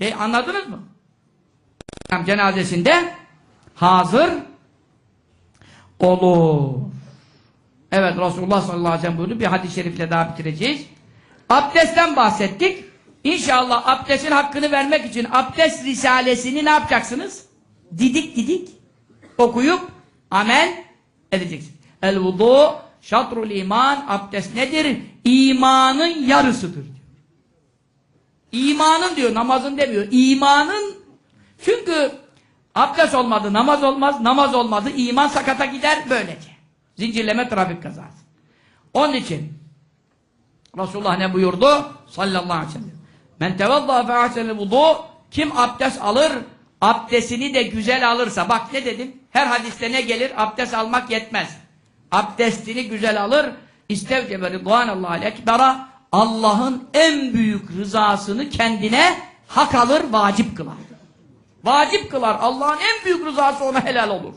E, anladınız mı? Cenazesinde hazır olur. Evet Resulullah sallallahu aleyhi ve sellem buyurdu. Bir hadis-i şerifle daha bitireceğiz. Abdestten bahsettik. İnşallah abdestin hakkını vermek için abdest risalesini ne yapacaksınız? Didik didik okuyup amel edeceksiniz. El vudu şatrul iman abdest nedir? İmanın yarısıdır. İmanın diyor namazın demiyor. İmanın çünkü abdest olmadı namaz olmaz namaz olmadı iman sakata gider böylece. Zincirleme trafik kazası. Onun için Resulullah ne buyurdu? Sallallahu aleyhi ve sellem. Men tevadda fe ahsenel vudu kim abdest alır abdestini de güzel alırsa bak ne dedim? Her hadiste ne gelir? Abdest almak yetmez. Abdestini güzel alır istevcebe ridvanallahi ekbera Allah'ın en büyük rızasını kendine hak alır, vacip kılar. Vacip kılar. Allah'ın en büyük rızası ona helal olur.